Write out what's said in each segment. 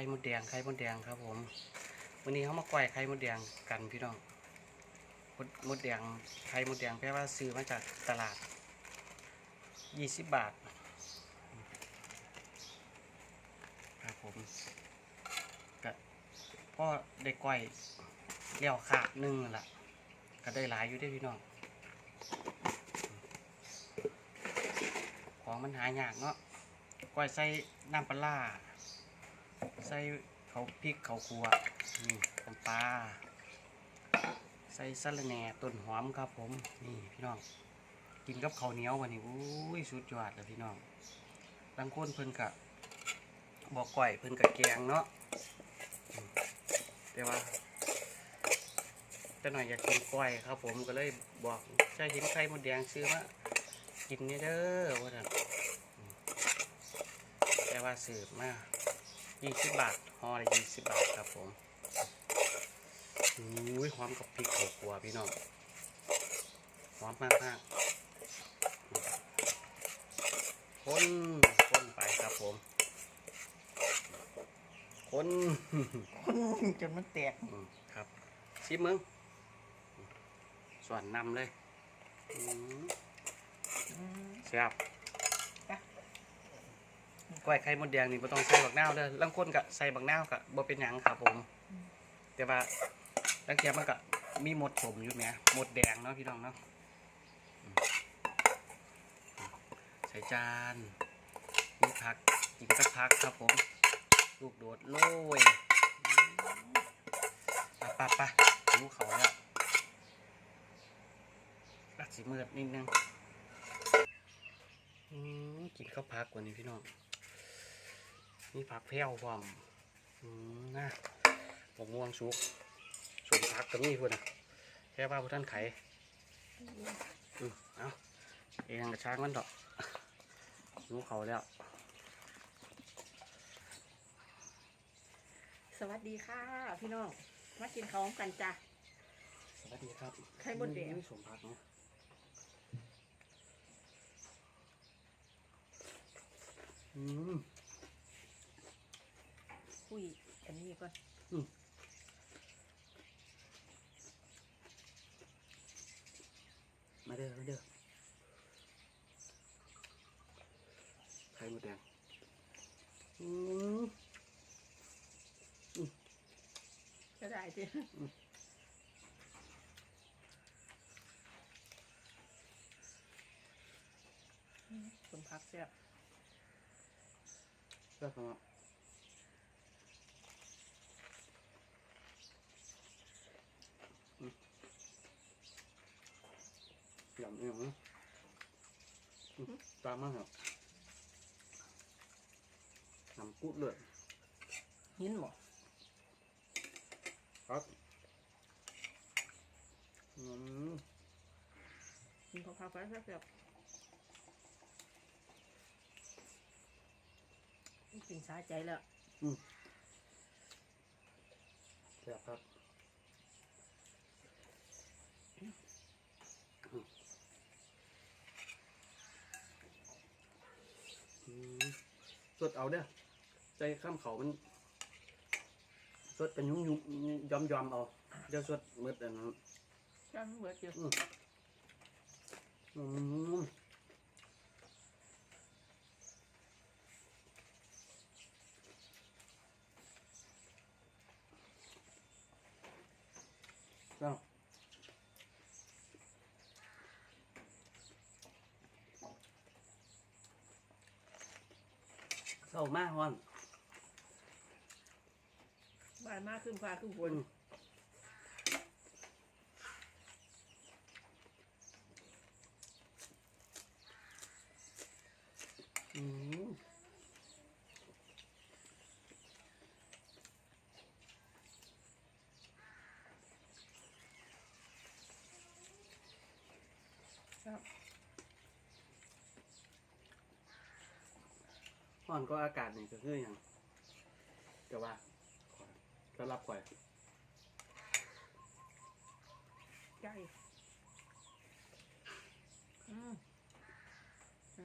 ข่มดแดงไข่มดแดงครับ ผมวันนี้เขามาก่อยไข่มดแดงกันพี่น้องมดมดแดงไข่มดแดงแปลว่าซื้อมาจากตลาดยี่สิบบาทครับผมก็พ่อได้ก่อยเลี้ยวขาดหนึ่งละก็ได้หลายอยู่ได้อพี่น้องของมันหายากเนาะก้อยใส่น้ำปลาร้า ใส่เขาพริกเขาครัวนี่น้ำปลาใส่สะระแหน่ต้นหอมครับผมนี่พี่น้องกินกับข้าวเหนียววันนี้อุ้ยสุดยอดเลยพี่น้องบางค้นเพิ่นกะบอกก้อยเพิ่นกะแกงเนาะแต่ว่าแต่หน่อยอยากกินก้อยครับผมก็เลยบอกใช่เห็นไข่มดแดงซื้อมากินนี่เด้อว่าแต่ว่าสืบมา 20บาทห่อละ20บาทครับผมอุ้ยหอมกับพริกข้าวคั่วพี่น้องหอมมากมากๆคนคนไปครับผม คนจนมันแตกอืมครับชิมมึง ส่วนนำเลยอืมแซ่บ ก้อยไข่มดแดงนี่บ่ต้องใส่บักนาวเด้อลางคนก็ใส่บักนาวก็บ่เป็นหยังครับผม แต่ว่าลางเทียมันก็มีหมดผมอยู่แหมหมดแดงเนาะพี่น้องเนาะใส่จานมีผักกินกับผักครับผม ลูกโดดโรยปะปะปะหิวเขาแล้วรักสิมืดนิดนึงอืมกินข้าวผักกว่านี้พี่น้อง มีผักแพร่วพร้อมอืมนะผมม่วงสุกส่วนผักก็มีพุ่นนะแค่ว่าพวกท่านไขอืมเอาเองกระช้างมันดอกรู้เขาแล้ว สวัสดีค่ะ พี่น้อง มากินข้าวพร้อมกันจ้ะ สวัสดีครับไข่มดแดงอืสมผักเนาะอืม คุยอันนี้ก่อนมาเด้อมาเด้อไข่มดแดงอืมก็ได้สิสมพักแซ่บเลือกมา ยำเองนะอืมตามมาครับน้ำกุดเลยหินหมอครับอืมกินข้าวผักไปแซ่บๆกินสาใจแล้วแซ่บครับอืม สดเอาเด้อใจข้ามเขามันสดเป็นยุ่งยุ่งยอมยอมๆเอาเดี๋ยวสดมืดอันนั้นจ้าเบิดอยู่อืมแล้ว เศร้ามากฮอนบ้านมากขึ้นฟ้าขึ้นบนอืมครับ ฮอนก็อากาศนี่ก็คืออย่างแต่ว่าจะรับก่อยใจอืม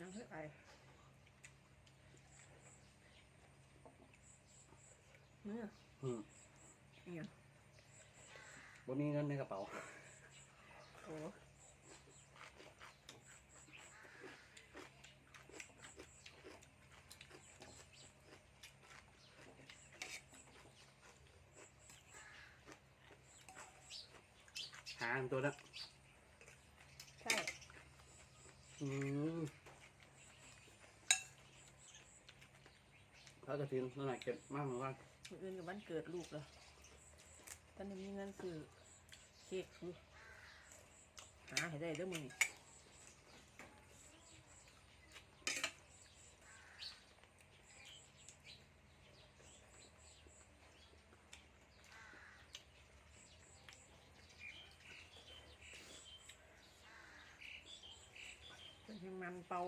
น้ำเพื่อไอเนื้ออืมเนี่ยบ่มีเงินในกระเป๋าโอ้ หาอันตัวนั้นใช่ อืมพระกระถินนั่นแหละเก็บมากเหมือนกันมื้ออื่นกับวันเกิดลูกเลยตอนนี้มีเงินซื้อเค้กอยู่หาให้ได้เด้อมึงนี่ ยังมันเป่า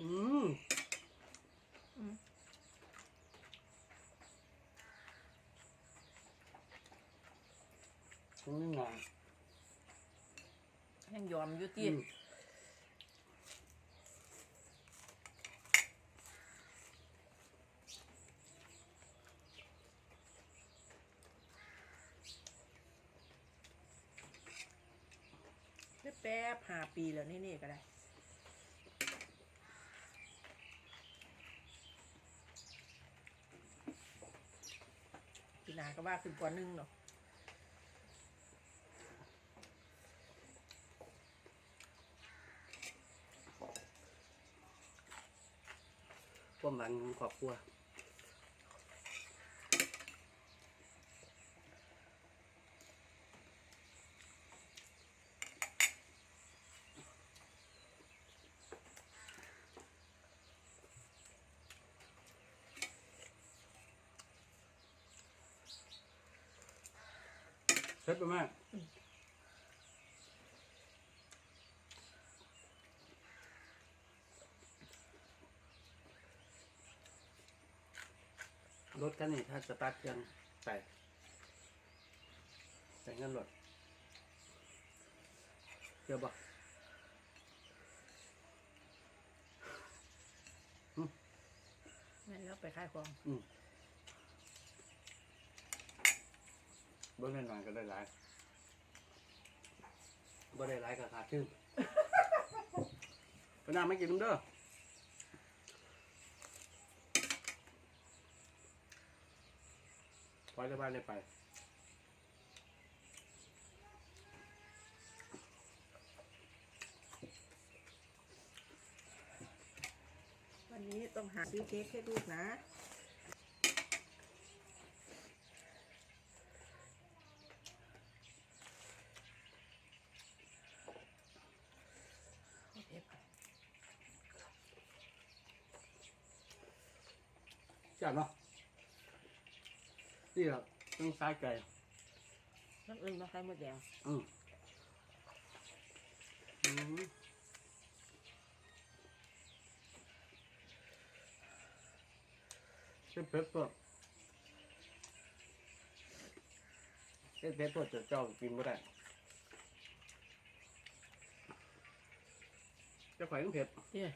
อืมอืมตรงนี้งานยังยอมอยู่อื ตี ม แป๊บ ห้าปีแล้วนี่นี่ก็ได้ปีหนาก็ว่าขึ้นกว่านึ่งเนาะความหวังของครอบครัว เสร็จไปไหมรถคันนี้ถ้าสตาร์ทเครื่องใส่ใส่เงินรถเดี๋ยวบอกแม่นแล้วไปขายของ บ่ได้หน่อยก็ได้หลายบ่ได้หลายก็ขาดชื่นไปน้ำไม่กินน้ำเด้อไปจะบ้านได้ไปวันนี้ต้องหาซื้อเค้กให้ลูกนะ โอเค จับเนาะนี่แหละต้องซ้ายไก่น้ำอื่นมาใส่หมดแดงอืมอืมเช็ดเพ็ดตัวเช็ดเพ็ดตัวจะเจ้ากินไม่ได้เจะข่อยต้องเผ็ดเย้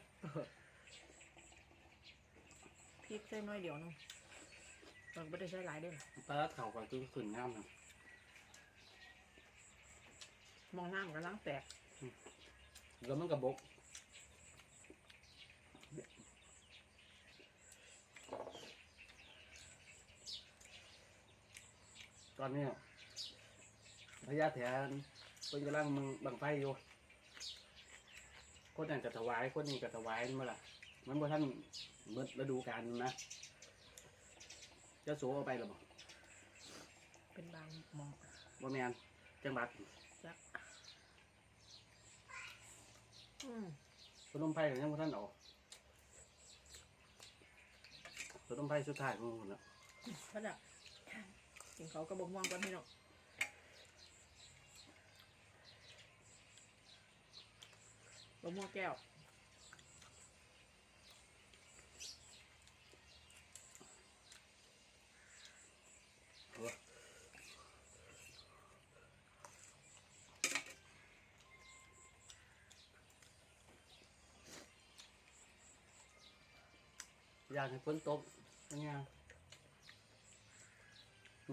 พริกใส่น้อยเดียวนึง มันไม่ได้ใช้หลายเด้อปลาเข่าก่อนคือขึ้นงามนะมองน้ำกับล้างแตกแล้วมันกระบกตอนนี้พญาแถนเป็นกำลังมึงบังไฟอยู่คนนั้นก็ถวายคนนี้ก็ถวายเมื่อไหร่ะมันบ่ท่านเมื่ฤดูกาลนะเจะโสเอาไปหรือเปล่าเป็นบางหมองบ่แมนจังหวัดจักอืมขนมไผ่ก็ยังบ่ท่านเอาขนมไผ่สุดท้ายของมันละพระดักกินเขากระบอกม่วงกันพี่น้องบะม่วงแก้ว อยากให้ฝนตกเป็นไง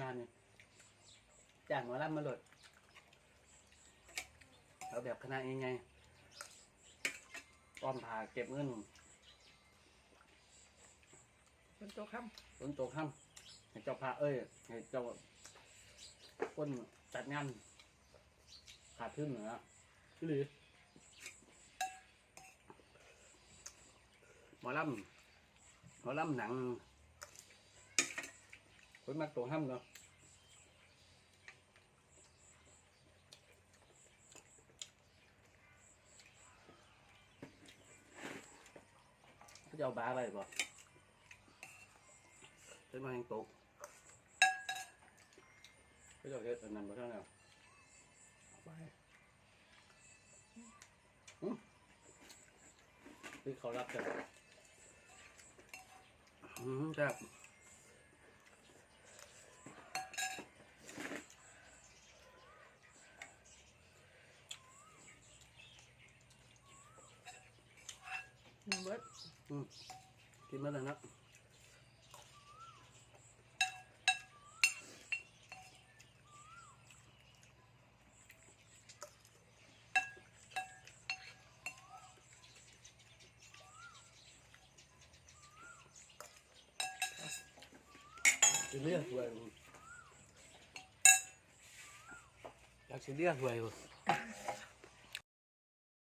งานนี่จ้างหมอลำมาโหลดเอาแบบคณะยังไงอ้อมผ่าเก็บเงินเป็นตัวคฝนตกค่ำให้เจ้าพาเอ้ยให้เจ้าคนจัดงานขาดขึ้นเหนือหรือหมอลำ หมอลำหนังคนมักตัวห้ำเนาะเขาจะเอาบา อะไรบ่เป็นมาแห่งตกเขาจะเอาเฮ็ดอันนั้นบ่เท่านั้นเอาไปอืมคือเขารับกันอืมครับำมีเบิดกินมาแล้วนะ สิเลือกหวยอยากสิเลือกหวยบ่